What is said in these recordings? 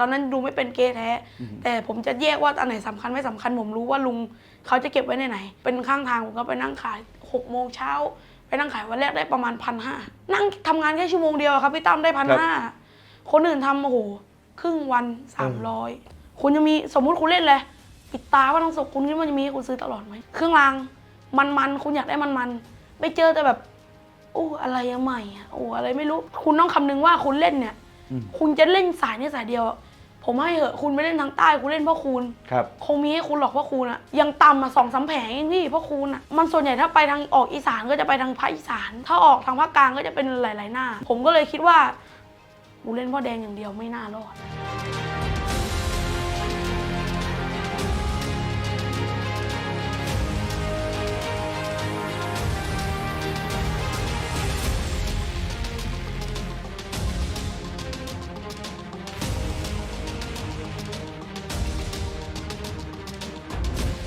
ตอนนั้นดูไม่เป็นเกย์แท้ แต่ผมจะแยกว่าอันไหนสำคัญไม่สำคัญ ผมรู้ว่าลุงเขาจะเก็บไว้ในไหน เป็นข้างทางผมก็ไปนั่งขายหกโมงเช้าไปนั่งขายวันแรกได้ประมาณพันห้านั่งทำงานแค่ชั่วโมงเดียวอะครับพี่ตั้มได้พันห้าคนอื่นทำโอ้โหครึ่งวันสามร้อยคุณจะมีสมมุติคุณเล่นเลยปิดตาว่าต้องศพคุณคิดว่าจะมีให้คุณซื้อตลอดไหมเครื่องรางมันมันๆคุณอยากได้มันมันๆไปเจอแต่แบบโอ้อะไรอะใหม่อะโอ้อะไรไม่รู้ คุณต้องคำนึงว่าคุณเล่นเนี่ย คุณจะเล่นสายนี้สายเดียวอะ ผมให้เหอะคุณไม่เล่นทางใต้คุณเล่นพ่อคูณครับ คงมีให้คุณหรอกพ่อคูณอะยังต่ำอะสองสามแผงเองพี่พ่อคูณอะมันส่วนใหญ่ถ้าไปทางออกอีสานก็จะไปทางภาคอีสาน ถ้าออกทางภาคกลางก็จะเป็นหลาย ๆ หน้า ผมก็เลยคิดว่ากูเล่นพ่อแดงอย่างเดียวไม่น่ารอด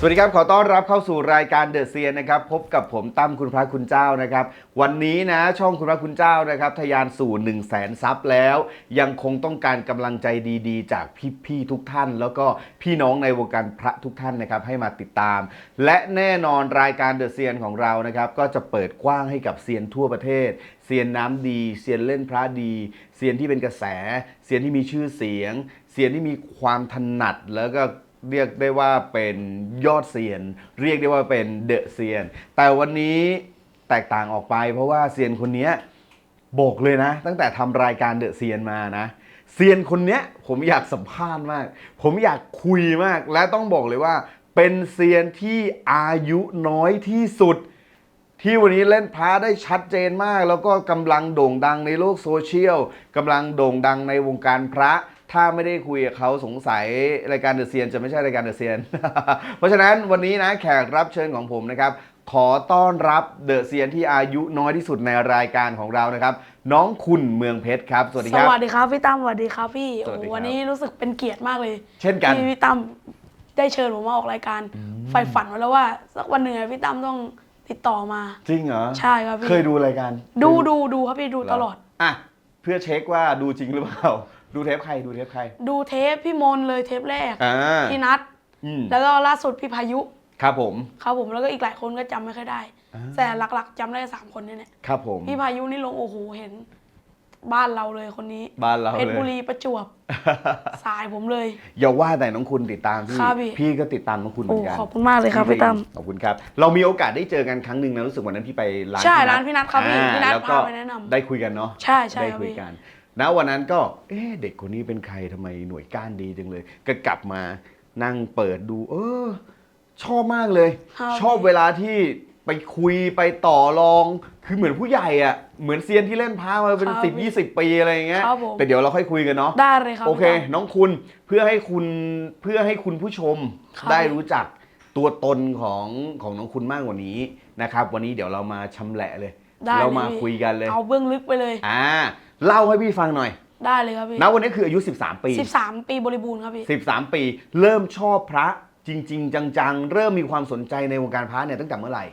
สวัสดีครับ ขอต้อนรับเข้าสู่รายการเดอะเซียนนะครับ พบกับผมตั้มคุณพระคุณเจ้านะครับ วันนี้นะช่องคุณพระคุณเจ้านะครับทะยานสู่ 1 0 0 0 0แสนซับแล้ว ยังคงต้องการกำลังใจดีๆ จากพี่ๆทุกท่าน แล้วก็พี่น้องในวงการพระทุกท่านนะครับให้มาติดตาม และแน่นอนรายการเดอะเซียนของเรานะครับก็จะเปิดกว้างให้กับเซียนทั่วประเทศเซียนน้ำดีเซียนเล่นพระดีเซียนที่เป็นกระแสเซียนที่มีชื่อเสียงเซียนที่มีความถนัดแล้วก็ เรียกได้ว่าเป็นยอดเซียน เรียกได้ว่าเป็นเดอะเซียน แต่วันนี้แตกต่างออกไป เพราะว่าเซียนคนนี้บอกเลยนะ ตั้งแต่ทำรายการเดอะเซียนมานะเซียนคนนี้ผมอยากสัมภาษณ์มาก ผมอยากคุยมาก และต้องบอกเลยว่า เป็นเซียนที่อายุน้อยที่สุด ที่วันนี้เล่นพระได้ชัดเจนมาก แล้วก็กำลังโด่งดังในโลกโซเชียลกำลังโด่งดังในวงการพระ ถ้าไม่ได้คุยกับเขาสงสัยรายการเดอะเซียนจะไม่ใช่รายการเดอะเซียน เพราะฉะนั้นวันนี้นะแขกรับเชิญของผมนะครับขอต้อนรับเดอะเซียนที่อายุน้อยที่สุดในรายการของเรานะครับ น้องคุณเมืองเพชรครับ สวัสดีสครับ วัสดีครับพี่ตั้มสวัสดีครับพี่สวัสดีครับ โอ้วันนี้รู้สึกเป็นเกียรติมากเลยเช่นกัน ที่พี่ตั้มได้เชิญผมมาออกรายการใฝ่ฝันไว้แล้วว่าสักวันหนึ่งอะพี่ตั้มต้องติดต่อมา จริงเหรอ ใช่ครับพี่เคยดูรายการดูดูดูครับพี่ดูตลอด อะเพื่อเช็คว่าดูจริงหรือเปล่า ดูเทปใครดูเทปใคร ดูเทปพี่มนต์เลยเทปแรกอ่าพี่นัทอืมแล้วก็ล่าสุดพี่พายุครับผม ครับผมแล้วก็อีกหลายคนก็จำไม่ค่อยได้ อ่า แต่หลักๆจำได้สามคนนี่แหละครับผม พี่พายุนี่ลงโอ้โหเห็น บ้านเราเลยคนนี้บ้านเราเพชรเลยบุรีประจวบ สายผมเลย อย่าว่าแต่น้องคุณติดตามพี่ครับพี่ พี่ก็ติดตามน้องคุณเหโอ้มือนกันขอบคุณมากเลยครับพี่ตั้ม ขอบคุณครับ เรามีโอกาสได้เจอกันครั้งหนึ่งนะรู้สึกวันนั้นพี่ไปร้านใช่ร้านพี่นัทครับพี่อ่าพี่นัทแล้วก็พาไปแนะนำได้คุยกันเนาะใช่ใช่ได้ครับคุยพี่ กัน นะวันนั้นก็ เอ๊ะเด็กคนนี้เป็นใครทำไมหน่วยก้านดีจังเลย ก็กลับมานั่งเปิดดู เออ ชอบมากเลยครับชอบเวลาที่ไปคุยไปต่อรอง คือเหมือนผู้ใหญ่อะเหมือนเซียนที่เล่นพามาเป็นครับสิบยี่สิบปีอะไรอย่างเงี้ยครับผม แต่เดี๋ยวเราค่อยคุยกันเนาะ ได้เลยครับโอเค พี่ตั้มน้องคุณเพื่อให้คุณเพื่อให้คุณผู้ชมครับ ได้รู้จักตัวตนของของน้องคุณมากกว่านี้นะครับ วันนี้เดี๋ยวเรามาชำแหละเลยได้เราลมาคุยกันเลย เอาเบื้องลึกไปเลย อ่า เล่าให้พี่ฟังหน่อยได้เลยครับพี่นะวันนี้คืออายุ 13 ปีสิบสามปีบริบูรณ์ครับพี่ 13 ปี เริ่มชอบพระจริง ๆ จังๆ เริ่มมีความสนใจในวงการพระเนี่ยตั้งแต่เมื่อไหร่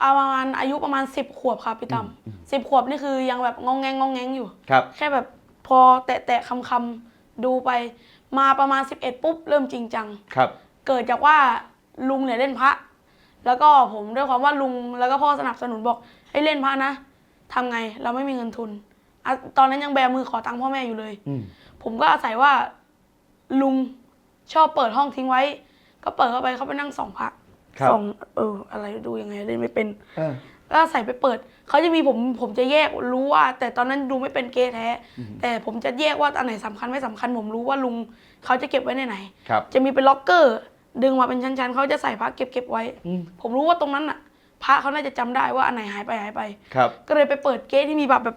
เอาประมาณอายุประมาณสิบขวบครับพี่ตั้มสิบขวบนี่คือยังแบบงองแงงงองแงงอยู่ครับแค่แบบพอแตะแตะคำคำๆดูไปมาประมาณ 11 ปุ๊บเริ่มจริงจัง ครับ เกิดจากว่าลุงเนี่ยเล่นพระ แล้วก็ผมด้วยความว่าลุงแล้วก็พ่อสนับสนุนบอกให้เล่นพระนะทำไงเราไม่มีเงินทุน อะตอนนั้นยังแบมือขอตังค์พ่อแม่อยู่เลย อืมผมก็อาศัยว่า ลุงชอบเปิดห้องทิ้งไว้ ก็เปิดเข้าไปเขาไปนั่งส่องพระครับส่องเออ อะไรดูยังไงเล่นไม่เป็น เออ ก็ใส่ไปเปิด เขาจะมีผมผมจะแยกรู้ว่า แต่ตอนนั้นดูไม่เป็นเกย์แท้แต่ผมจะแยกว่าอันไหนสำคัญไม่สำคัญ ผมรู้ว่าลุงเขาจะเก็บไว้ในไหน ครับ จะมีเป็นล็อกเกอร์ ดึงมาเป็นชั้นๆเขาจะใส่พระเก็บเก็บไว้ อืม ผมรู้ว่าตรงนั้นอะ พระเขาน่าจะจำได้ว่าอันไหนหายไปหายไป ครับ ก็เลยไปเปิดเก๊ที่มีแบบแบบ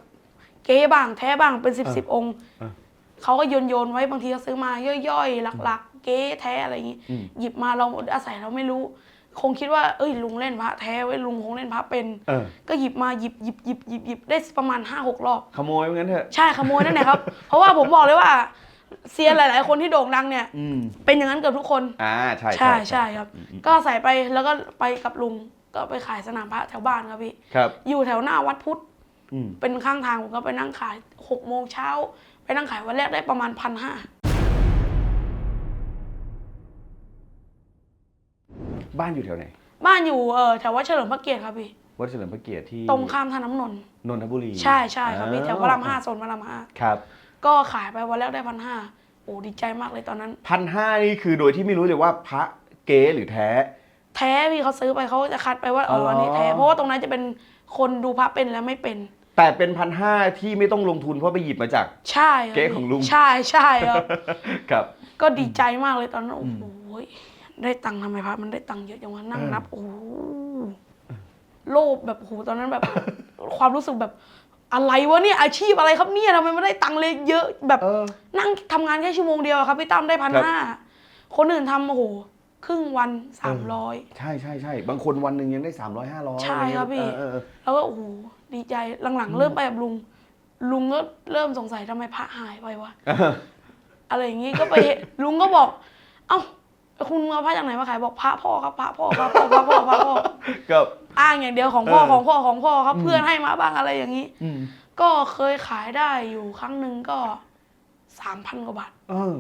เก๊บ้างแท้บ้างเป็นสิบสิบองค์เออเขาก็โยนโยนๆไว้บางทีเขาซื้อมาย่อยๆหลักๆ เก๊แท้อะไรอย่างงี้อืมหยิบมาเราอาศัยเราไม่รู้ คงคิดว่าเอ้ยลุงเล่นพระแท้ไว้ยลุงคงเล่นพระเป็นเออก็หยิบมาหยิบหยิบหยิบหยิบหยิบได้ประมาณห้าหกรอบขโมยเหมือนกันเถอะใช่ขโมยนั่นแหละครับ เพราะว่าผมบอกเลยว่าเซียนหลาย ๆ คนที่โด่งดังเนี่ยอืมเป็นอย่างนั้นเกือบทุกคนอ่าใช่ใช่ใช่ครับ ก็ใส่ไปแล้วก็ไปกับลุงก็ไปขายสนามพระแถวบ้านครับพี่ครับอยู่แถวหน้าวัดพุทธอืม เป็นข้างทางผมก็ไปนั่งขายหกโมงเช้า ไปนั่งขายวันแรกได้ประมาณพันห้าบ้านอยู่แถวไหน บ้านอยู่เออแถววัดเฉลิมพระเกียรติครับพี่ วัดเฉลิมพระเกียรติที่ตรงข้ามท่าน้ำนนท์นนทบุรีใช่ใช่ครับพี่แถววัดรามห้าโซนวัดรามห้าครับ ก็ขายไปวันแรกได้พันห้าโอ้ดีใจมากเลยตอนนั้นพันห้านี่คือโดยที่ไม่รู้เลยว่าพระเก๋หรือแท้ แท้พี่เขาซื้อไปเขาจะคัดไปว่าเออวันนี้แท้เพราะว่าตรงนั้นจะเป็นคนดูพระเป็นแล้วไม่เป็น แต่เป็นพันห้าที่ไม่ต้องลงทุนเพราะไปหยิบมาจาก ใช่เก๊ของลุง ใช่ใช่ครับ ครับ ก็ดีใจมากเลยตอนนั้นโอ้โหได้ตังค์ทำไมพระมันได้ตังค์เยอะอย่งวะนั่งนับโอ้โหโลภแบบโอ้โหตอนนั้นแบบ ความรู้สึกแบบอะไรวะเนี่ยอาชีพอะไรครับเนี่ยทำไมไม่ได้ตังค์เลยเยอะแบบนั่งทำงานแค่ชั่วโมงเดียวครับพี่ตั้มได้พันห้าคนอื่นทำโอ้โหครึ่งวันสามร้อย ใช่ใช่ใช่บางคนวันหนึ่งยังได้สามร้อยห้าร้อยใช่ครับพี่ แล้วก็โอ้ ดีใจหลังๆ เริ่มไปกับลุง ลุงก็เริ่มสงสัยทำไมพระหายไปวะอะไรอย่างงี้ก็ไปลุงก็บอก เอ้าคุณเอาพระจากไหนมาขายบอกพระพ่อครับพระพ่อพระพ่อพระพ่อพระพ่อกัอ้างอย่างเดียวของพ่อของพ่อของพ่อครับ เพื่อนให้มาบ้างอะไรอย่างนี้ก็เคยขายได้อยู่ครั้งหนึ่งก็สามพันกว่าบาท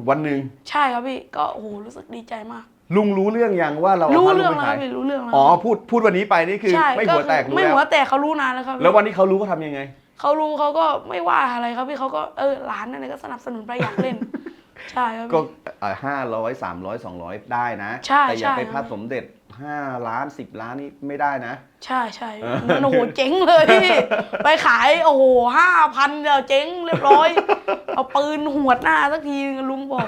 วันหนึ่งใช่ครับพี่ ก็โอ้โหรู้สึกดีใจมาก ลุงรู้เรื่องยังว่าเรารู้เรื่องแล้วพี่รู้เรื่องแล้วอ๋อพูดพูดวันนี้ไปนี่คือไม่หัวแตกรู้ไม่หัวแตกเขารู้นานแล้วครับแล้ววันนี้เขารู้เขาทำยังไงเขารู้เขาก็ไม่ว่าอะไรครับพี่เขาก็เออร้านอะไรก็สนับสนุนไปอยากเล่นใช่ครับก็ห้าร้อยสามร้อยสองร้อยได้นะใช่แต่อย่าไปพลาดสมเด็จห้าล้านสิบล้านนี่ไม่ได้นะ ใช่ใช่โอ้โหเจ๊งเลยไปขายโอ้โหห้าพันเดี๋ยวเจ๊งเรียบร้อย เอาปืนหวดหน้าสักทีลุงบอก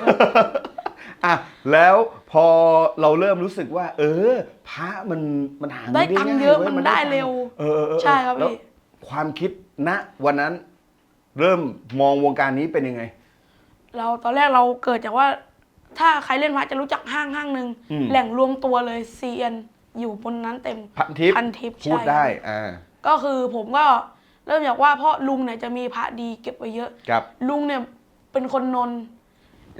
อะแล้วพอเราเริ่มรู้สึกว่า เออ พระมันมันหางได้ได้ตังค์เยอะมันได้เร็ว เออใช่ครับพี่ ความคิดณวันนั้น เริ่มมองวงการนี้เป็นยังไง เราตอนแรกเราเกิดจากว่า ถ้าใครเล่นพระจะรู้จักห้างห้างหนึ่งแหล่งรวมตัวเลยเซียนอยู่บนนั้นเต็ม พันทิพย์พันทิพย์พูดได้อ่าก็คือผมก็เริ่มจากว่าเพราะลุงเนี่ยจะมีพระดีเก็บไว้เยอะ ครับ ลุงเนี่ยเป็นคนนนท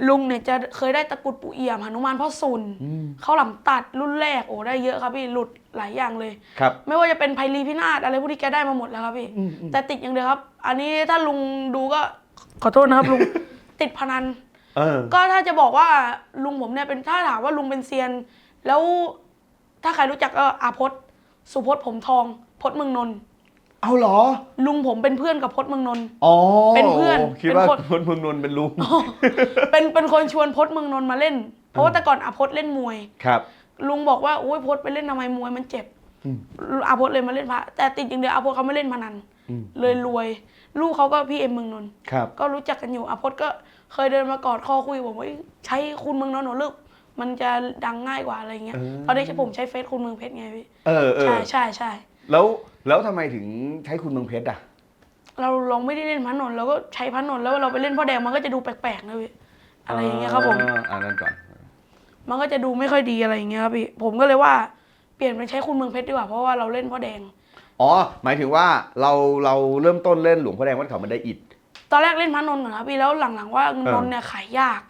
ลุงเนี่ยจะเคยได้ตะกรุดปู่เอี่ยมหนุมานพ่อสุนอืข้าวหลามตัดรุ่นแรกโอ้ได้เยอะครับพี่หลุดหลายอย่างเลย ครับ ไม่ว่าจะเป็นไพลีพินาศอะไรพวกนี้แกได้มาหมดแล้วครับพี่แต่ติดอย่างเดียวครับ อันนี้ถ้าลุงดูก็ขอโทษนะครับลุง ติดพนันก็ถ้าจะบอกว่าลุงผมเนี่ยเป็นถ้าถามว่าลุงเป็นเซียน แล้วถ้าใครรู้จักก็อาพศสุพศผมทองพศมึงนนท์ เอาเหรอ ลุงผมเป็นเพื่อนกับพจน์เมืองนนท์ อ๋อเป็นเพื่อนคิดว่าพจน์เมืองนนท์เป็นลุง เป็นเป็นคนชวนพจน์เมืองนนท์มาเล่น เพราะว่าแต่ก่อนอาพจน์เล่นมวย ครับ ลุงบอกว่าโอ้ยพจน์ไปเล่นทำไมมวยมันเจ็บอาพจน์เลยมาเล่นพระแต่ติดอย่างเดียวอาพจน์เขาไม่เล่นพนันเลยรวย ลูกเขาก็พี่เอ็มเมืองนนท์ครับ ก็รู้จักกันอยู่อาพจน์ก็เคยเดินมากอดคอคุยบอกว่าใช้คุณเมืองนนท์หนูลูกมันจะดังง่ายกว่าอะไรเงี้ยตอนนี้ผมใช้เฟซคุณเมืองเพชรไงพี่เออใช่ใช่ใช่ แล้วแล้วทำไมถึงใช้คุณเมืองเพชรอะ เราลองไม่ได้เล่นพันนนท์เราก็ใช้พันนนท์แล้วเราไปเล่นพ่อแดงมันก็จะดูแปลกๆนะพี่อะไรอย่างเงี้ยครับผม อ่านั่นก่อน มันก็จะดูไม่ค่อยดีอะไรอย่างเงี้ยครับพี่ผมก็เลยว่าเปลี่ยนไปใช้คุณเมืองเพชรดีกว่าเพราะว่าเราเล่นพ่อแดง อ๋อ หมายถึงว่าเราเราเริ่มต้นเล่นหลวงพ่อแดงวัดเขามันได้อิด ตอนแรกเล่นพันนนท์ก่อนครับพี่แล้วหลังๆว่าเออนนท์เนี่ยขายยาก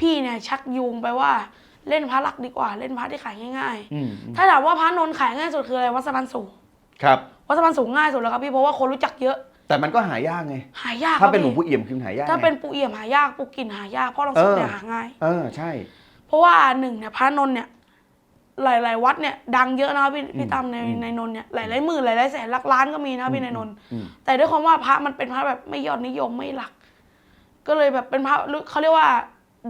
พี่เนี่ยชักยุงไปว่าเล่นพระหลักดีกว่า เล่นพระที่ขายง่ายๆถ้าถามว่าพระนนท์ขายง่ายสุดคืออะไรวัสะพสูง ครับวัดสะพานสูงง่ายสุดแล้วครับพี่เพราะว่าคนรู้จักเยอะ แต่มันก็หายากไง หายากถ้าเป็นหลวงปู่เอี่ยมคือหายากถ้าเป็นปู่เอี่ยมหายากปู่กินหายากพ่อรองสุขเนี่ยหาง่ายเออใช่ เพราะว่าหนึ่งเนี่ยพระนนเนี่ยหลาย ๆ วัดเนี่ยดังเยอะนะพี่พี่ตามในในนนเนี่ยหลายๆหมื่นหลายๆแสนลักล้านก็มีนะพี่ในนนแต่ด้วยความว่าพระมันเป็นพระแบบไม่ยอดนิยมไม่หลัก ก็เลยแบบเป็นพระเขาเรียกว่า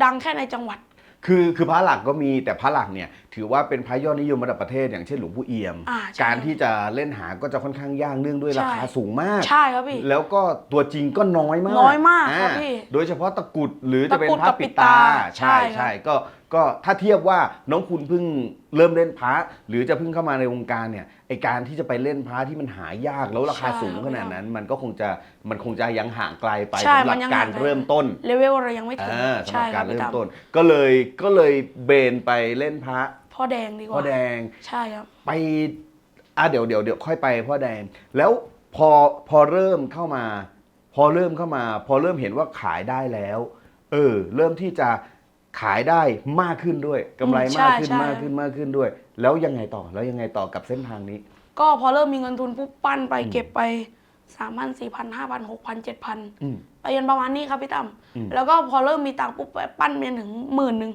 ดังแค่ในจังหวัด คือคือพระหลักก็มีแต่พระหลักเนี่ยถือว่าเป็นพระยอดนิยมระดับประเทศอย่างเช่นหลวงปู่เอี่ยมการที่จะเล่นหาก็จะค่อนข้างยากเนื่องด้วยราคาสูงมาก ใช่ครับพี่ แล้วก็ตัวจริงก็น้อยมากน้อยมากครับพี่โดยเฉพาะตะกุดหรือจะเป็นตะพระปิดตาใช่ใช่ก็ ก็ถ้าเทียบว่าน้องคุณเพิ่งเริ่มเล่นพระหรือจะเพิ่งเข้ามาในวงการเนี่ยไอการที่จะไปเล่นพระที่มันหายากแล้วราคาสูงขนาดนั้น มันก็คงจะมันคงจะยังห่างไกลไปใช่สำหมัรับการเริ่มต้น เลเวลเรายังไม่ถึงสำหรับการเริ่มต้นก็เลยก็เลยเบนไปเล่นพระพ่อแดงดีกว่าพ่อแดงใช่ครับ ไปอะเดี๋ยวเดี๋ยวเดี๋ยวค่อยไปพ่อแดง แล้วพอพอเริ่มเข้ามา พอเริ่มเข้ามา พอเริ่มเห็นว่าขายได้แล้ว เออ เริ่มที่จะ ขายได้มากขึ้นด้วยกำไรมากขึ้นมากขึ้นมากขึ้นด้วย แล้วยังไงต่อแล้วยังไงต่อกับเส้นทางนี้ ก็พอเริ่มมีเงินทุนปุ๊บปั้นไปเก็บไปสามพันสี่พันห้าพันหกพันเจ็ดพันไปยันประมาณนี้ครับพี่ตั้มแล้วก็พอเริ่มมีตังค์ปุ๊บไปปั้นไปถึงหมื่นหนึ่ง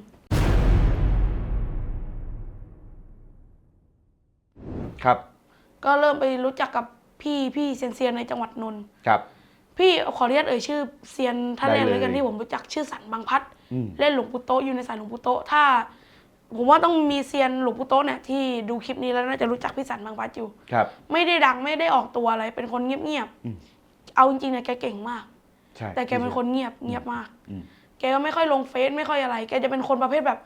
ครับก็เริ่มไปรู้จักกับพี่พี่เซียนเซียนในจังหวัดนนท์ครับ พี่ขอเรียกเอ่ยชื่อเซียนท่านแรกเลย ยกันที่ผมรู้จักชื่อสันบางพัด เล่นหลวงปู่โตะอยู่ในสายหลวงปู่โตะถ้า ผมว่าต้องมีเซียนหลวงปู่โตะเนี่ยที่ดูคลิปนี้แล้วน่าจะรู้จักพี่สันบางพัดอยู่ ครับ ไม่ได้ดังไม่ได้ออกตัวอะไร เป็นคนเงียบอืม ๆ เอาจริงๆเนี่ยแกเก่งมาก ใช่แต่แกเป็นคนเงียบเงียบมาก อืมแกก็ไม่ค่อยลงเฟซไม่ค่อยอะไร แกจะเป็นคนประเภทแบบ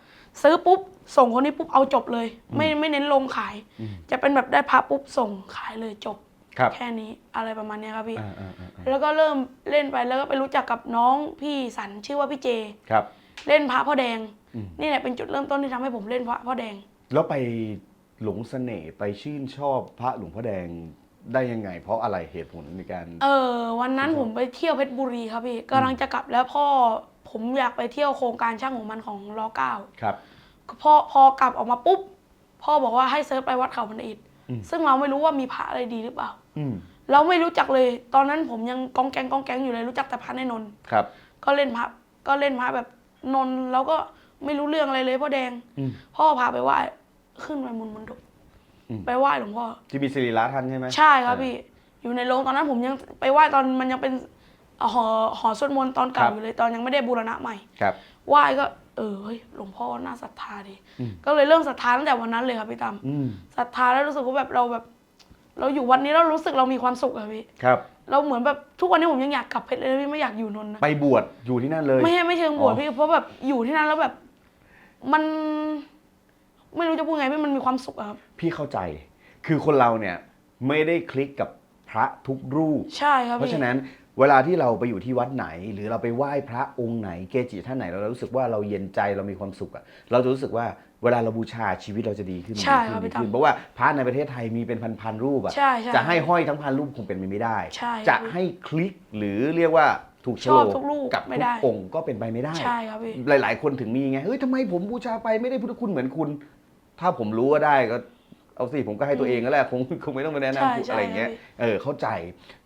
ซื้อปุ๊บ ส่งคนนี้ปุ๊บเอาจบเลย ไม่ไม่เน้นลงขายอืมจะเป็นแบบได้พระปุ๊บส่งขายเลยจบ ครับแค่นี้อะไรประมาณเนี้ยครับพี่ อ่าอ่าอ่าอ่าแล้วก็เริ่มเล่นไปแล้วก็ไปรู้จักกับน้องพี่สันชื่อว่าพี่เจ ครับ เล่นพระพ่อแดง อืม นี่แหละเป็นจุดเริ่มต้นที่ทำให้ผมเล่นพระพ่อแดง แล้วไปหลงเสน่ห์ไปชื่นชอบพระหลวงพ่อแดงได้ยังไง เพราะอะไรเหตุผลในการ เออวันนั้นผมไปเที่ยวเพชรบุรีครับพี่กำลังจะกลับแล้วพ่อผมอยากไปเที่ยวโครงการช่างของมันของรอเก้าครับ พ่อพอกลับออกมาปุ๊บ พ่อบอกว่าให้เซิร์ชไปวัดเขาพันอิฐอืม ซึ่งเราไม่รู้ว่ามีพระอะไรดีหรือเปล่าอืมเราไม่รู้จักเลย ตอนนั้นผมยังกองแกงกองแกงอยู่เลยรู้จักแต่พระในนนท์ครับ ก็เล่นพระก็เล่นพระแบบนนท์แล้วก็ไม่รู้เรื่องอะไรเลยพ่อแดงอืมพ่อพาไปไหว้ขึ้นไปมุนมันดุอืมไปไหว้หลวงพ่อที่มีสิริระท่านใช่ไหมใช่ครับพี่อยู่ในโรงตอนนั้นผมยังไปไหว้ตอนมันยังเป็นหอหอสวดมนต์ตอนเก่าอยู่เลยตอนยังไม่ได้บูรณะใหม่ครับไหว้ก็เออเฮ้ยหลวงพ่อน่าศรัทธาดีอืมก็เลยเริ่มศรัทธาตั้งแต่วันนั้นเลยครับพี่ตั้มอืมศรัทธาแล้วรู้สึกว่าแบบเราแบบ เราอยู่วันนี้เรารู้สึกเรามีความสุขอะพี่ครับ เราเหมือนแบบทุกวันนี้ผมยังอยากกลับเพชรเลยนะพี่ไม่อยากอยู่นนท์นะไปบวชอยู่ที่นั่นเลย ไม่ใช่ไม่เชิงบวชอ๋อพี่เพราะแบบอยู่ที่นั่นแล้วแบบมันไม่รู้จะพูดไงพี่มันมีความสุขอะครับ พี่เข้าใจ คือคนเราเนี่ยไม่ได้คลิกกับพระทุกรูป ใช่ครับ เพราะพี่ฉะนั้น เวลาที่เราไปอยู่ที่วัดไหน หรือเราไปไหว้พระองค์ไหนเกจิท่านไหนเรารู้สึกว่าเราเย็นใจเรามีความสุขอะเราจะรู้สึกว่าเวลาเราบูชาชีวิตเราจะดีขึ้นใช่ดีครับขึ้นพี่ดีขึ้นตั้มเพราะว่าพระในประเทศไทยมีเป็นพันๆรูปอะใช่ใช่จะให้ห้อยทั้งพันรูปคงเป็นไปไม่ได้ ใช่จะให้คลิกหรือเรียกว่าถูกโฉชลอบกทุกรูปกับไม่ทุได้ กองค์ก็เป็นไปไม่ได้ ใช่ครับพี่ หลาย ๆ คนถึงมีไง เฮ้ยทำไมผมบูชาไปไม่ได้พุทธคุณเหมือนคุณ ถ้าผมรู้ว่าได้ก็ เอาสิผมก็ให้ตัวเองก็แหละคงคงไม่ต้องไปแนะใช่นำใช่อะไรอย่างเงี้ยครับเออเข้าใจ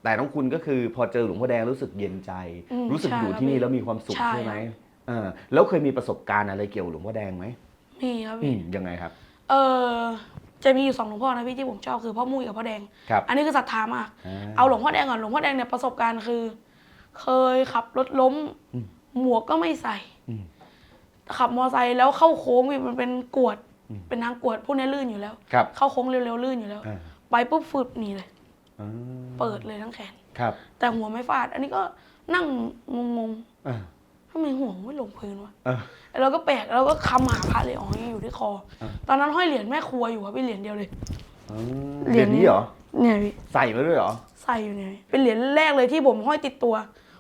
แต่น้องคุณก็คือพอเจอหลวงพ่อแดงรู้สึกเย็นใจ อืมรู้สึกใช่อยู่ครับที่นี่พี่แล้วมีความสุขใช่ ใช่ไหมครับเออแล้วเคยมีประสบการณ์อะไรเกี่ยวกับหลวงพ่อแดงไหมมีครับอืพี่มยังไงครับ เออจะมีอยู่สองหลวงพ่อนะพี่ที่ผมชอบคือพ่อมุ้ยกับพ่อแดง ครับอันนี้คือศรัทธามากอ่าเอาหลวงพ่อแดงก่อนหลวงพ่อแดงเนี่ยประสบการณ์คือ เคยขับรถล้ม อืมหมวกก็ไม่ใส่ อืมขับมอไซค์แล้วเข้าโค้งพี่มันเป็นกวดอืม เป็นทางกวดพวกนี้ลื่นอยู่แล้ว ครับเข้าโค้งเร็วๆลื่นอยู่แล้ว อ่าไปปุ๊บฟืบหนีเลย อ่าเปิดเลยทั้งแขน ครับแต่หัวไม่ฟาด อันนี้ก็นั่งงงอ่าๆทำไมหัวไม่ลงพื้นวะอ่า เราก็แปลกเราก็คำหาพระเลยอ๋อยังอยู่ที่คอ อ่า ตอนนั้นห้อยเหรียญแม่ครัวอยู่ครับพี่เหรียญเดียวเลยอ่าเหเหรีรียยญญนี้นี้เหรอ เนี่ยพี่ ใส่มาด้วยเหรอ ใส่อยู่เนี่ยเป็นเหรียญแรกเลยที่ผมห้อยติดตัว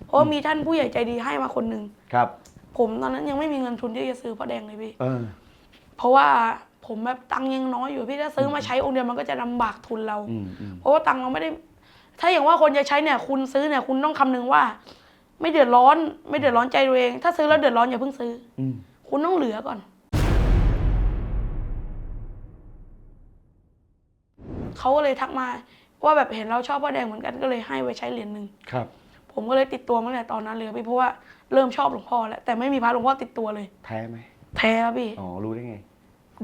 เพราะว่ามีท่านผู้ใหญ่ใจดีให้มาคนหนึ่ง ครับ ผมตอนนั้นยังไม่มีเงินทุนที่จะซื้อพระแดงเลยพี่ เออ เพราะว่าผมแบบตังค์ยังน้อยอยู่พี่ถ้าซื้อมาใช้องค์เดียวมันก็จะลำบากทุนเรา อืมอืมเพราะว่าตังค์เราไม่ได้ ถ้าอย่างว่าคนจะใช้เนี่ย คุณซื้อเนี่ยคุณต้องคำนึงว่า ไม่เดือดร้อน ไม่เดือดร้อนใจตัวเอง ถ้าซื้อแล้วเดือดร้อนอย่าเพิ่งซื้อ อืม คุณต้องเหลือก่อน เขาก็เลยทักมา ว่าแบบเห็นเราชอบพระแดงเหมือนกันก็เลยให้ไว้ใช้เหรียญหนึ่งครับ ผมก็เลยติดตัวมาตั้งแต่ตอนนั้นเลยครับพี่เพราะว่าเริ่มชอบหลวงพ่อแล้วแต่ไม่มีพระหลวงพ่อติดตัวเลย แท้ไหม แท้ครับพี่ อ๋อ รู้ได้ไง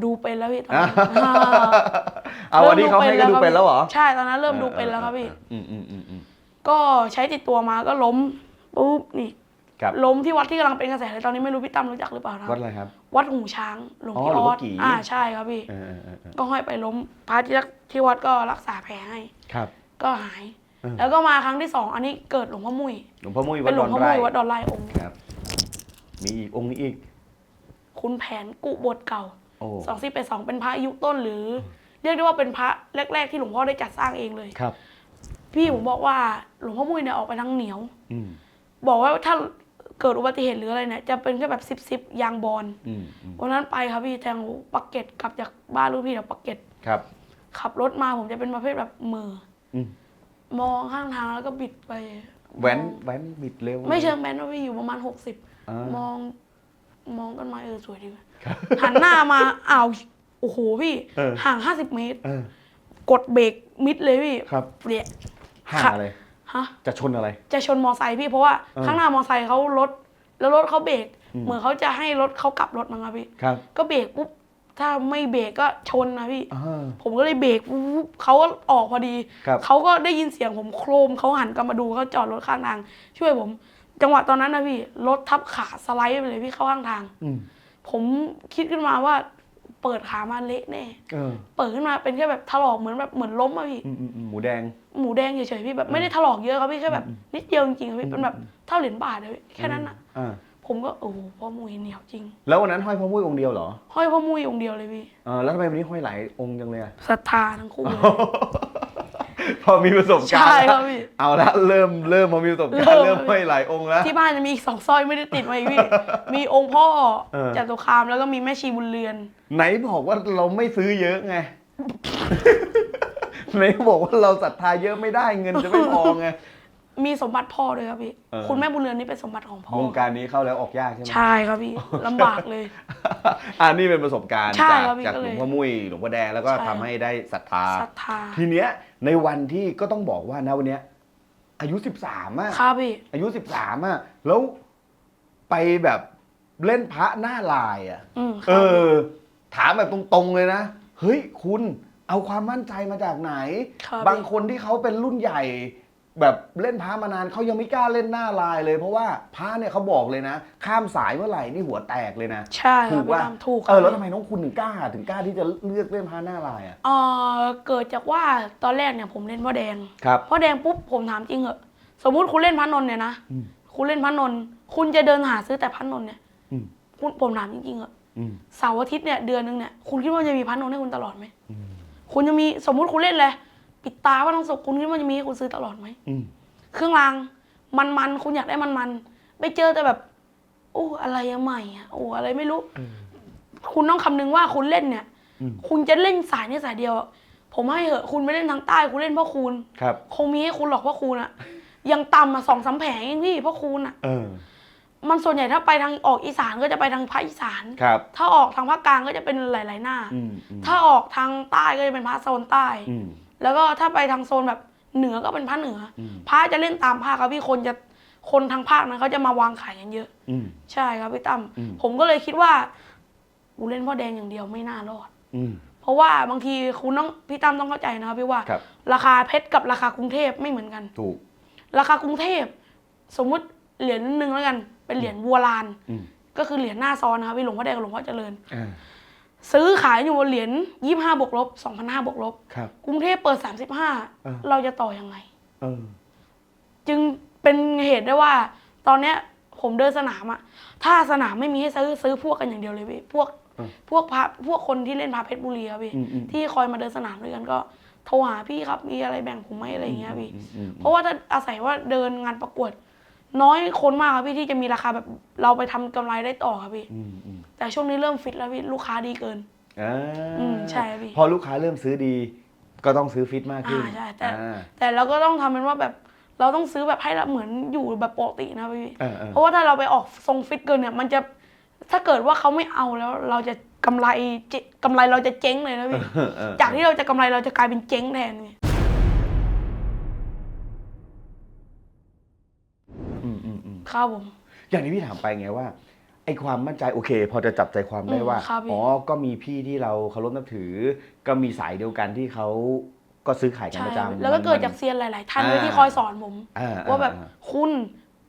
ดูเป็นแล้วพี่ตอนนั้นอ่าเอาวันนี้เขาให้ก็ดูเป็นแล้วเหรอ ใช่ตอนนั้นเริ่มดูเป็นแล้วครับพี่อืมอืมอืมอืมก็ใช้ติดตัวมาก็ล้มปุ๊บนี่ครับล้มที่วัดที่กำลังเป็นกระแสเลยตอนนี้ไม่รู้พี่ตั้มรู้จักหรือเปล่านะวัดอะไรครับ วัดหูช้างหลวงอ๋อพี่หลอวงพ่ออสกี่อ่าใช่ครับพี่เออเออเออเออก็ห้อยไปล้มพระที่รักที่วัดก็รักษาแผลให้ครับ ก็หายเออแล้วก็มาครั้งที่สองอันนี้เกิดหลวงพ่อมุ้ยหลวงพ่อมุ้ยวัเป็ดนหลดวองนพ่อไร่มุ้ยวัดดอนไร่องค์ครับ มีอีกองค์นี้อีก คุณแผนกุบทเก่าโอ้สองสี่แปดสองเป็นพระยุคต้นหรือเรียกได้ว่าเป็นพระแรก ๆ ที่หลวงพ่อได้จัดสร้างเองเลย ครับ พี่ผมบอกว่าหลวงพ่อมุ้ยเนี่ยออกไปทางเหนียว อืมบอกว่าถ้าเกิดอุบัติเหตุหรืออะไรเนี่ยจะเป็นแค่แบบซิบซิบๆยางบอลอืมอืมวันนั้นไปครับพี่แทงปักเกร็ดกลับจากบ้านลูกพี่แถวปักเกร็ดครับ ขับรถมาผมจะเป็นประเภทแบบมืออืมมองข้างทางแล้วก็บิดไปแว้นมองแว้นบิดเร็วไม่เชิงแบนว่าพี่อยู่ประมาณหกสิบอ่ามอง มองต้นไม้เออสวยดีเว้ยหันหน้ามาอ้าวโอ้โหพี่ เออ ห่างห้าสิบเมตร เออกดเบรกมิดเลยพี่ครับเปลี่ยห่างค่ะอะไร ฮะ จะชนอะไร จะชนมอไซค์พี่เพราะว่าเออข้างหน้ามอไซค์เขารถแล้วรถเขาเบรกอืม เหมือนเขาจะให้รถเขากลับรถมั้งครับพี่ ครับก็เบรกปุ๊บถ้าไม่เบรกก็ชนนะพี่ อ่า ผมก็เลยเบรกปุ๊บเขาก็ออกพอดี ครับ เขาก็ได้ยินเสียงผมโครมเขาหันกลับมาดูเขาจอดรถข้างทางช่วยผม จังหวะตอนนั้นนะพี่รถทับขาสไลด์ไปเลยพี่เข้าข้างทาง อืม ผมคิดขึ้นมาว่า เปิดขามาเละแน่ เออเปิดขึ้นมาเป็นแค่แบบถลอกเหมือนแบบเหมือนล้มอะพี่ อืมอืมอืมหมูแดง หมูแดงเฉยๆพี่แบบไม่ได้ถลอกเยอะครับพี่แค่แบบนิดเดียวจริงๆครับพี่เป็นแบบเท่าเหรียญบาทเลยพี่แค่นั้นอะอ่า ผมก็โอ้โหพ่อมุ้ยเหนียวจริง แล้ววันนั้นห้อยพ่อมุ้ยองค์เดียวเหรอห้อยพ่อมุ้ยองค์เดียวเลยพี่เออแล้วทำไมวันนี้ห้อยหลายองค์จังเลยอะศรัทธาทั้งคู่เลย พอมีประสบการใช่ณ์ครับพี่ เอาละเริ่มเริ่มพอมีประสบการณ์เริ่เริ่มมห้อยหลายองค์แล้ว ที่บ้านจะมีอีกสองสร้อยไม่ได้ติดมาอีกพี่ มีองค์พ่อเออ จตุคามแล้วก็มีแม่ชีบุญเรือน ไหนบอกว่าเราไม่ซื้อเยอะไง ไหนบอกว่าเราศรัทธาเยอะไม่ได้เงินจะไม่พอไง มีสมบัติพ่อด้วยครับพี่ เออ คุณแม่บุญเรือนนี่เป็นสมบัติของพ่อ วงการนี้เข้าแล้วออกยากใช่ไหม ใช่ครับพี่ลำบากเลยอ่านี่เป็นประสบการณ์ใช่จากครับพี่จากก็หเลลยวงพ่อมุ้ยหลวงพ่อแดงแล้วก็ใช่ ทำให้ได้ศรัทธา ศรัทธา ทีเนี้ย ในวันที่ก็ต้องบอกว่านะวันเนี้ยอายุสิบสามอะครับพี่ อายุสิบสามอะแล้วไปแบบเล่นพระหน้าลายอะอืมคเอรับพี่อถามแบบตรงๆเลยนะ เฮ้ยคุณเอาความมั่นใจมาจากไหน ครับบางคนที่เขาเป็นรุ่นใหญ่ แบบเล่นพระมานานเขายังไม่กล้าเล่นหน้าลายเลย เพราะว่าพระเนี่ยเขาบอกเลยนะ ข้ามสายเมื่อไหร่นี่หัวแตกเลยนะใช่คถูรับกพี่ว่าตามถูกคเอรับอแล้วทำพี่ไมน้องคุณถึงกล้า ถึงกล้าที่จะเลือกเล่นพระหน้าลายอะเออเกิดจากว่าตอนแรกเนี่ยผมเล่นพ่อแดงครับ พ่อแดงปุ๊บผมถามจริงเหอะสมมุติคุณเล่นพระนนท์เนี่ยนะอืมคุณเล่นพระนนท์คุณจะเดินหาซื้อแต่พระนนท์เนี่ยอืม คุณผมถามจริงๆเหอะอืมเสาร์อาทิตย์เนี่ยเดือนหนึงเนี่ยคุณคิดว่าจะมีพระนนท์ให้คุณตลอดไหมคุณจะมีสมมุติคุณเล่นเลย ปิดตาว่าต้องศพคุณคิดว่าจะมีให้คุณซื้อตลอดไหมอืมเครื่องรางมันๆคุณอยากได้มันๆไม่เจอแต่แบบโอ้อะไรอะใหม่อะโอ้อะไรไม่รู้คุณต้องคำนึงว่าคุณเล่นเนี่ย อืม คุณจะเล่นสายนี้สายเดียวอะผมให้เหอะคุณไม่เล่นทางใต้คุณเล่นพ่อคูณครับ คงมีให้คุณหรอกพ่อคูณอะยังต่ำอะสองสามแผงเองพี่พ่อคูณอะเออ มันส่วนใหญ่ถ้าไปทางออกอีสานก็จะไปทางภาคอีสาน ครับ ถ้าออกทางภาคกลางก็จะเป็นหลาย ๆ หน้า อืมอืมถ้าออกทางใต้ก็จะเป็นพระโซนใต้ อืม แล้วก็ถ้าไปทางโซนแบบเหนือก็เป็นพระเหนืออมพระจะเล่นตามภาคครับพี่คนจะคนทางภาคนั้นเขาจะมาวางขายกันเยอะ อืม ใช่ครับพี่ตั้มอืม ผมก็เลยคิดว่ากูเล่นพ่อแดงอย่างเดียวไม่น่ารอด อืม เพราะว่าบางทีคุณต้องพี่ตั้มต้องเข้าใจนะครับพี่ว่าครับราคาเพชรกับราคากรุงเทพไม่เหมือนกัน ถูก ราคากรุงเทพ สมมุติเหรียญหนึ่งแล้วกัน เป็นเหรียญวัวลาน อืม ก็คือเหรียญหน้าซ้อนนะครับพี่หลวงพ่อแดงกับหลวงพ่อเจริญ อ่า ซื้อขายอยู่บนเหรียญยี่ห้าบวกลบสองพันห้าบวกลบครับ กรุงเทพเปิดสามสิบห้าเออเราจะต่อยังไง เออ จึงเป็นเหตุได้ว่า ตอนเนี้ยผมเดินสนามอะถ้าสนามไม่มีให้ซื้อซื้อพวกกันอย่างเดียวเลยพี่พวกเออพวกพระพวกคนที่เล่นพาเพชรบุรีครับพี่อืมอืมที่คอยมาเดินสนามด้วยกันก็ โทรหาพี่ครับมีอะไรแบ่งผมไหมอะไรอย่างเงี้ยพี่อืมอืมเพราะว่าถ้าอาศัยว่าเดินงานประกวด น้อยคนมากครับพี่ที่จะมีราคาแบบเราไปทำกำไรได้ต่อครับพี่ อืมอืมแต่ช่วงนี้เริ่มฟิตแล้วพี่ลูกค้าดีเกิน อ่าอืมใช่พี่ พอลูกค้าเริ่มซื้อดี ก็ต้องซื้อฟิตมากขึ้นอ่าใช่แต่อ่า แต่เราก็ต้องทำเป็นว่าแบบเราต้องซื้อแบบให้เราเหมือนอยู่แบบปกตินะพี่เออเออ เพราะว่าถ้าเราไปออกทรงฟิตเกินเนี่ย มันจะถ้าเกิดว่าเขาไม่เอาแล้ว เราจะกำไรเจกำไรเราจะเจ๊งเลยนะพี่เออเออจากที่เราจะกำไรเราจะกลายเป็นเจ๊งแทนพี่ ครับผม อย่างที่พี่ถามไปไงว่าไอ้ความมั่นใจโอเค พอจะจับใจความได้อืมว่าครับพี่ อ๋อ ก็มีพี่ที่เราเคารพนับถือ ก็มีสายเดียวกันที่เขาก็ซื้อขายกันใช่ประจำแล้วก็เกิดมันจากเซียนหลาย ๆ ท่านอ่าด้วยที่คอยสอนผม อ่าว่าแบบอ่าคุณ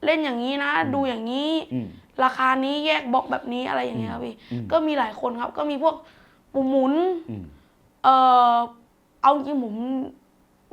เล่นอย่างนี้นะ ดูอย่างนี้ อืม ราคานี้แยกบล็อกแบบนี้อะไรอย่างเงี้ยครับพี่ อืม ก็มีหลายคนครับ ก็มีพวกปุ่มหมุนอืม เออเอาจริงผม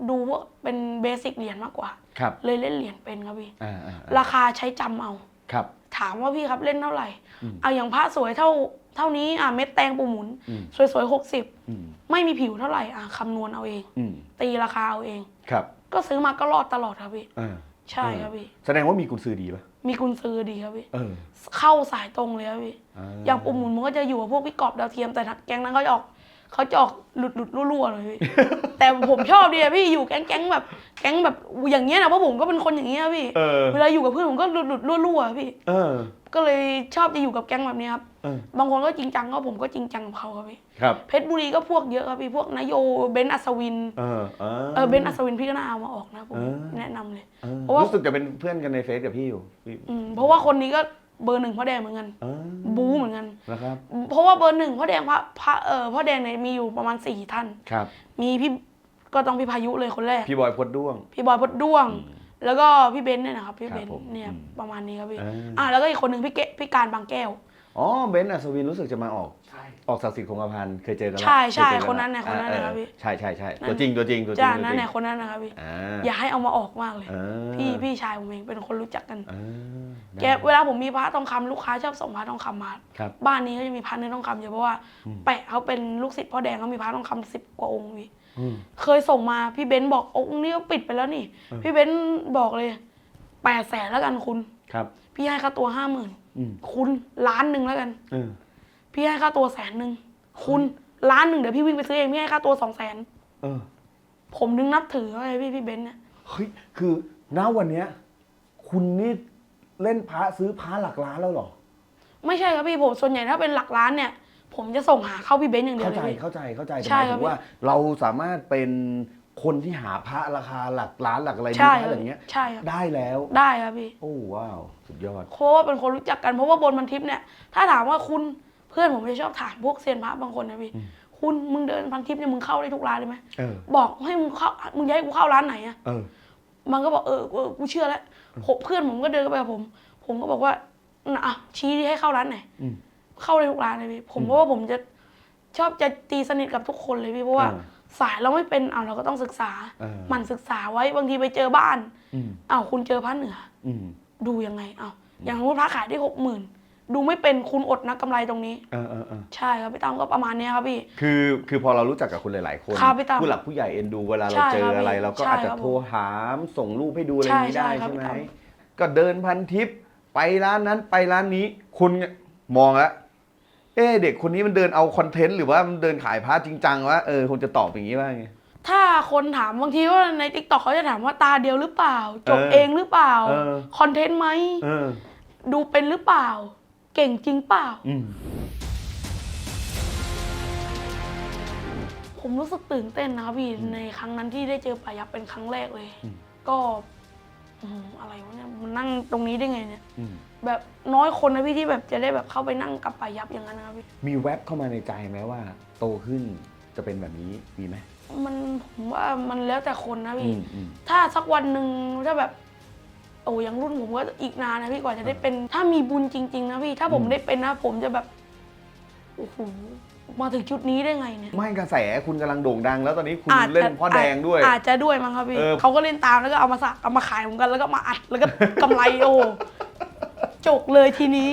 ดูพวกเป็นเบสิกเหรียญมากกว่า ครับเลยเล่นเหรียญเป็นครับพี่อ่าอ่าอ่าราคาใช้จำเอา ครับ ถามว่าพี่ครับเล่นเท่าไหร่ อืม เอาอย่างพระสวยเท่าเท่านี้อะเม็ดแตงปูหมุน อืมสวยๆหกสิบอืมไม่มีผิวเท่าไหร่อะคำนวณเอาเอง อืมตีราคาเอาเอง ครับก็ซื้อมาก็รอดตลอดครับพี่อ่าใช่ครับพี่แสดงว่ามีกุญซือดีป่ะมีกุญซื้อดีครับพี่เออเข้าสายตรงเลยครับพี่อ่าอย่างปูหมุนมันก็จะอยู่กับพวกพี่กอบดาวเทียมแต่แก๊งนั้นเขาจะออก เขาจะออกหลุดหลุดๆรั่วๆเลยพี่ แต่ผมชอบดีอะพี่อยู่แก๊งแก๊งแบบแก๊งแบบอย่างเงี้ยนะเพราะผมก็เป็นคนอย่างเงี้ยพี่ เออ เวลาอยู่กับเพื่อนผมก็หลุดหลุดๆรั่วๆอะพี่ เออ ก็เลยชอบจะอยู่กับแก๊งแบบนี้ครับ เออ บางคนก็จริงจังก็ผมก็จริงจังกับเขาครับพี่ ครับ เพชรบุรีก็พวกเยอะครับพี่พวกนายโยเบนซ์อัศวิน เออเออ เออเบนซ์อัศวินพี่ก็น่าเอามาออกนะผมเออ แนะนำเลยเออเพราะว่ารู้สึกจะเป็นเพื่อนกันในเฟซกับพี่อยู่พี่อืมเพราะว่าคนนี้ก็ เบอร์หนึ่งพ่อแดงเหมือนกันเออบู๊เหมือนกัน นะครับ เพราะว่าเบอร์หนึ่งพ่อแดงพระพระเออพ่อแดงเนี่ยมีอยู่ประมาณสี่ท่าน ครับ มีพี่ก็ต้องพี่พายุเลยคนแรก พี่บอยพดด้วง พี่บอยพดด้วง แล้วก็พี่เบนซ์เนี่ยนะครับพี่ครับเบนซ์ผมเนี่ยอืมประมาณนี้ครับพี่อ่า อ่าแล้วก็อีกคนหนึ่งพี่เกพี่การบางแก้ว อ๋อ เบนซ์อัศวินรู้สึกจะมาออกใช่ ออกศักดิ์สิทธิ์คงกระพันเคยเจอกันแล้วใช่ใช่เยเจอกัคนนั้นน่ะแล้วคนนั้นน่ะอ่าครับพี่ใช่ใช่ใช่นั่นตัวจริงตัวจริงตัวจริงจ้าตัวนั่นจริแหละงคนนั้นนะครับพี่อ่าอย่าให้เอามาออกมากเลยอ่าพี่พี่ชายผมเองเป็นคนรู้จักกันอ่าแกเวลาผมมีพระทองคำลูกค้าชอบส่งพระทองคำมาครับบ้านนี้ก็จะมีพระเนื้อทองคำเยอะเพราะว่าอืมแปะเขาเป็นลูกศิษย์พ่อแดงเขามีพระทองคำสิบกว่าองค์พี่อืมเคยส่งมาพี่เบนซ์บอกองค์นี้ก็ปิดไปแล้วนี่เออพี่เบนซ์บอกเลยแปดแสนแล้วกันคุณครับ พี่ให้ค่าตัวห้าหมื่นอืมคุณล้านหนึ่งแล้วกันเออ พี่ให้ค่าตัวแสนหนึ่งคุณล้านหนึ่งเดี๋ยวพี่วิ่งไปซื้อเองพี่ให้ค่าตัวสองแสนเออ ผมนึงนับถือเลยพี่พี่เบนซ์เนี่ยเฮ้ย คือณวันเนี้ย คุณนี่เล่นพระซื้อพระหลักล้านแล้วเหรอ ไม่ใช่ครับพี่ผมส่วนใหญ่ถ้าเป็นหลักล้านเนี่ย ผมจะส่งหาเข้าพี่เบนซ์อย่างเดียวเข้าเลยใจพี่ เข้าใจเข้าใจแต่ใช่หมายครัถึบงว่าเราสามารถเป็นคนที่หาพระราคาหลักล้านหลักอะไรใช่นี่คพรัระบอย่างเงี้ย ใช่ครับ ได้แล้ว ได้ครับพี่ โอ้ว้าว สุดยอดเพราะว่าเป็นคนรู้จักกันเพราะว่าบนพันทิปเนี่ย ถ้าถามว่าคุณ เพื่อนผมจะชอบถามพวกเซียนพระบางคนนะพี่อืมคุณมึงเดินพันทิปเนี่ยมึงเข้าได้ทุกร้านเลยไหมเออบอกให้มึงเข้ามึงจะให้กูเข้าร้านไหนอะเออมันก็บอกเออเออกูเชื่อแล้วผมเพื่อนผมก็เดินเข้าไปกับผม ผมก็บอกว่าน่ะอะชี้ดิให้เข้าร้านไหนอืมเข้าได้ทุกร้านเลยพี่ผมเพราะว่าผมจะชอบจะตีสนิทกับทุกคนเลยพี่เพราะว่าอ่าสายเราไม่เป็นเอาเราก็ต้องศึกษาเออหมันศึกษาไว้บางทีไปเจอบ้านอืมอ้าวคุณเจอพระเหนืออืมดูยังไงอ้าวอย่างสมมติพระขายได้หกหมื่น ดูไม่เป็นคุณอดนะกำไรตรงนี้ เออเออเออใช่ครับพี่ตั้มก็ประมาณเนี้ยครับพี่ คือคือพอเรารู้จักกับคุณหลาย ๆ คนครับพี่ตั้มผู้หลักผู้ใหญ่เอ็นดูเวลาเราใช่เจครัอบอะไร พี่เราก็ใช่อาจจะครับโทรถามส่งรูปให้ดูอะไรใช่อย่างนี้ได้ใช่ครับใช่ไหมพี่ตั้ม ก็เดินพันทิปไปร้านนั้นไปร้านนี้ คุณมองแล้วเอ๊ะเด็กคนนี้มันเดินเอาคอนเทนต์หรือว่ามันเดินขายพระจริงจังวะเออคงจะตอบอย่างนี้ว่าไง ถ้าคนถามบางทีว่าในทิกตอกเขาจะถามว่าตาเดียวหรือเปล่า จบเออเองหรือเปล่าเออ คอนเทนต์ไหมเออ ดูเป็นหรือเปล่า เก่งจริงเปล่า อืมผมรู้สึกตื่นเต้นนะครับพี่ในครั้งนั้นที่ได้เจอป่ายับเป็นครั้งแรกเลยก็อืมอะไรวะเนี่ยมันนั่งตรงนี้ได้ไงเนี่ย อืมแบบน้อยคนนะพี่ที่แบบจะได้แบบเข้าไปนั่งกับป่ายับอย่างนั้นนะครับพี่ มีแวบเข้ามาในใจไหมว่า โตขึ้นจะเป็นแบบนี้มีไหมมันผมว่ามันแล้วแต่คนนะอืพี่ มอืมถ้าสักวันหนึ่งถ้าแบบ โอ้ยังรุ่นผมก็อีกนานนะพี่กว่าจะได้เป็น ถ้ามีบุญจริง ๆ นะพี่ ถ้าผมอืมได้เป็นนะผมจะแบบโอ้โหมาถึงจุดนี้ได้ไงเนี่ยไม่กระแสคุณกำลังโด่งดัง แล้วตอนนี้คุณอาจจะเล่นพ่อแดงด้วย อาจจะด้วยมั้งครับพี่เออเขาก็เล่นตามแล้วก็เอามาสักเอามาขายเหมือนกันแล้วก็มาอัดแล้วก็กำไรโอ้โหจกเลยทีนี้